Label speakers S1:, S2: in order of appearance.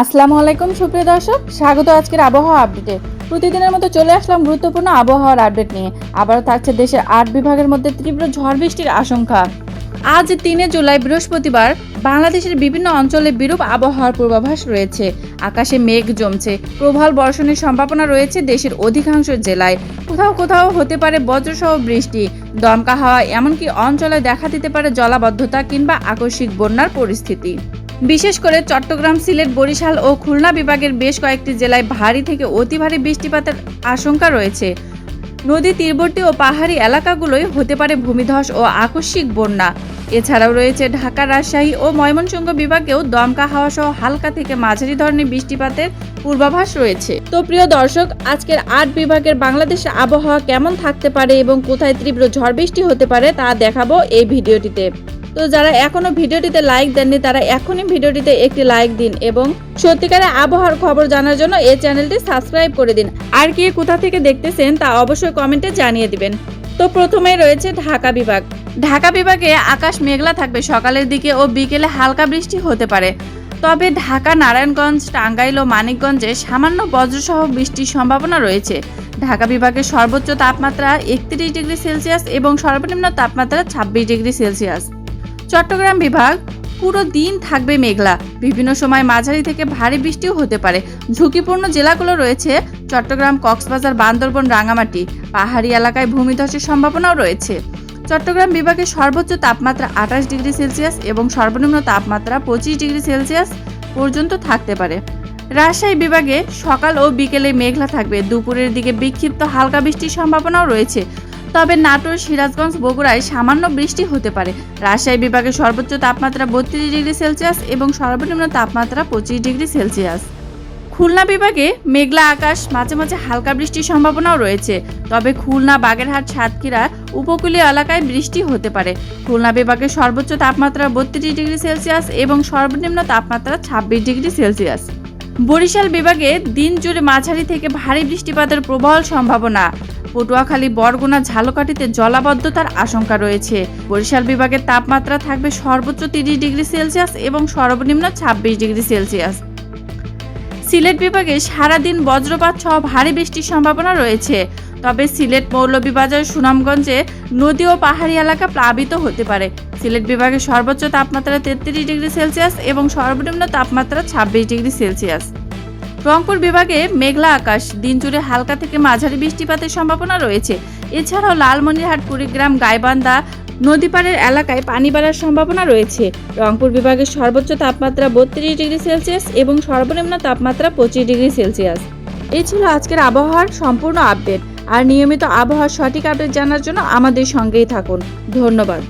S1: আসসালামু আলাইকুম, সুপ্রিয় দর্শক। স্বাগত আজকের আবহাওয়া আপডেটে। প্রতিদিনের মতো চলে আসলাম গুরুত্বপূর্ণ আবহাওয়ার আপডেট নিয়ে। আবারও থাকছে দেশের আট বিভাগের মধ্যে তীব্র ঝড় বৃষ্টির আশঙ্কা। আজ তিনে জুলাই বৃহস্পতিবার বাংলাদেশের বিভিন্ন অঞ্চলে বিরূপ আবহাওয়ার পূর্বাভাস রয়েছে। আকাশে মেঘ জমছে। প্রবল বর্ষণের সম্ভাবনা রয়েছে দেশের অধিকাংশ জেলায়। কোথাও কোথাও হতে পারে বজ্রসহ বৃষ্টি। দমকা হাওয়া এমনকি অঞ্চলে দেখা দিতে পারে জলাবদ্ধতা কিংবা আকস্মিক বন্যার পরিস্থিতি। বিশেষ করে চট্টগ্রাম, সিলেট, বরিশাল ও খুলনা বিভাগের বেশ কয়েকটি জেলায় ভারী থেকে অতি ভারী বৃষ্টিপাতের আশঙ্কা রয়েছে। নদী তীরবর্তী ও পাহাড়ি এলাকাগুলোয় হতে পারে ভূমিধস ও আকস্মিক বন্যা। এছাড়াও রয়েছে ঢাকা রাজশাহী ও ময়মনসিংহ বিভাগেও দমকা হাওয়া সহ হালকা থেকে মাঝারি ধরনের বৃষ্টিপাতের পূর্বাভাস রয়েছে। তো প্রিয় দর্শক, আজকের আট বিভাগের বাংলাদেশের আবহাওয়া কেমন থাকতে পারে এবং কোথায় তীব্র ঝড় বৃষ্টি হতে পারে তা দেখাবো এই ভিডিওটিতে। তো যারা এখনও ভিডিওটিতে লাইক দেননি, তারা এখনই ভিডিওটিতে একটি লাইক দিন এবং সত্যিকারের আবহাওয়ার খবর জানার জন্য এই চ্যানেলটি সাবস্ক্রাইব করে দিন। আর কে কোথা থেকে দেখতেছেন তা অবশ্যই কমেন্টে জানিয়ে দিবেন। তো প্রথমেই রয়েছে ঢাকা বিভাগ। ঢাকা বিভাগে আকাশ মেঘলা থাকবে সকালের দিকে ও বিকেলে হালকা বৃষ্টি হতে পারে। তবে ঢাকা, নারায়ণগঞ্জ, টাঙ্গাইল ও মানিকগঞ্জে সামান্য বজ্রসহ বৃষ্টির সম্ভাবনা রয়েছে। ঢাকা বিভাগের সর্বোচ্চ তাপমাত্রা একত্রিশ ডিগ্রি সেলসিয়াস এবং সর্বনিম্ন তাপমাত্রা ছাব্বিশ ডিগ্রি সেলসিয়াস। চট্টগ্রাম বিভাগ, পুরো দিন থাকবে মেঘলা। বিভিন্ন সময় মাঝারি থেকে ভারী বৃষ্টিও হতে পারে। ঝুঁকিপূর্ণ জেলাগুলো রয়েছে চট্টগ্রাম, কক্সবাজার, বান্দরবন রাঙামাটি পাহাড়ি এলাকায় ভূমিধসের সম্ভাবনাও রয়েছে। চট্টগ্রাম বিভাগে সর্বোচ্চ তাপমাত্রা আঠাশ ডিগ্রি সেলসিয়াস এবং সর্বনিম্ন তাপমাত্রা পঁচিশ ডিগ্রি সেলসিয়াস পর্যন্ত থাকতে পারে। রাজশাহী বিভাগে সকাল ও বিকেলে মেঘলা থাকবে। দুপুরের দিকে বিক্ষিপ্ত হালকা বৃষ্টির সম্ভাবনাও রয়েছে। তবে নাটোর, সিরাজগঞ্জ, বগুড়ায় সামান্য বৃষ্টি হতে পারে। রাজশাহী বিভাগে সর্বোচ্চ তাপমাত্রা বত্রিশ ডিগ্রি সেলসিয়াস এবং সর্বনিম্ন তাপমাত্রা পঁচিশ ডিগ্রি সেলসিয়াস। খুলনা বিভাগে মেঘলা আকাশ, মাঝে মাঝে হালকা বৃষ্টির সম্ভাবনাও রয়েছে। তবে খুলনা, বাগেরহাট, সাতক্ষীরা উপকূলীয় এলাকায় বৃষ্টি হতে পারে। খুলনা বিভাগে সর্বোচ্চ তাপমাত্রা বত্রিশ ডিগ্রি সেলসিয়াস এবং সর্বনিম্ন তাপমাত্রা ছাব্বিশ ডিগ্রি সেলসিয়াস। বরিশাল বিভাগে দিন জুড়ে মাঝারি থেকে ভারী বৃষ্টিপাতের প্রবল সম্ভাবনা। পটুয়াখালী, বরগুনা, ঝালকাঠিতে জলাবদ্ধতার আশঙ্কা রয়েছে। বরিশাল বিভাগের তাপমাত্রা থাকবে সর্বোচ্চ তিরিশ ডিগ্রি সেলসিয়াস এবং সর্বনিম্ন ছাব্বিশ ডিগ্রি সেলসিয়াস। সিলেট বিভাগে সারাদিন বজ্রপাত সহ ভারী বৃষ্টির সম্ভাবনা রয়েছে। তবে সিলেট মৌলভীবাজার, সুনামগঞ্জে নদী ও পাহাড়ি এলাকা প্লাবিত হতে পারে। সিলেট বিভাগের সর্বোচ্চ তাপমাত্রা তেত্রিশ ডিগ্রি সেলসিয়াস এবং সর্বনিম্ন তাপমাত্রা ছাব্বিশ ডিগ্রি সেলসিয়াস। রংপুর বিভাগে মেঘলা আকাশ, দিনজুড়ে হালকা থেকে মাঝারি বৃষ্টিপাতের সম্ভাবনা রয়েছে। এছাড়াও লালমনিরহাট, কুড়িগ্রাম, গাইবান্ধা নদীপাড়ের এলাকায় পানি বাড়ার সম্ভাবনা রয়েছে। রংপুর বিভাগের সর্বোচ্চ তাপমাত্রা বত্রিশ ডিগ্রি সেলসিয়াস এবং সর্বনিম্ন তাপমাত্রা পঁচিশ ডিগ্রি সেলসিয়াস। এই ছিল আজকের আবহাওয়ার সম্পূর্ণ আপডেট। আর নিয়মিত আবহাওয়ার সঠিক আপডেট জানার জন্য আমাদের সঙ্গেই থাকুন। ধন্যবাদ।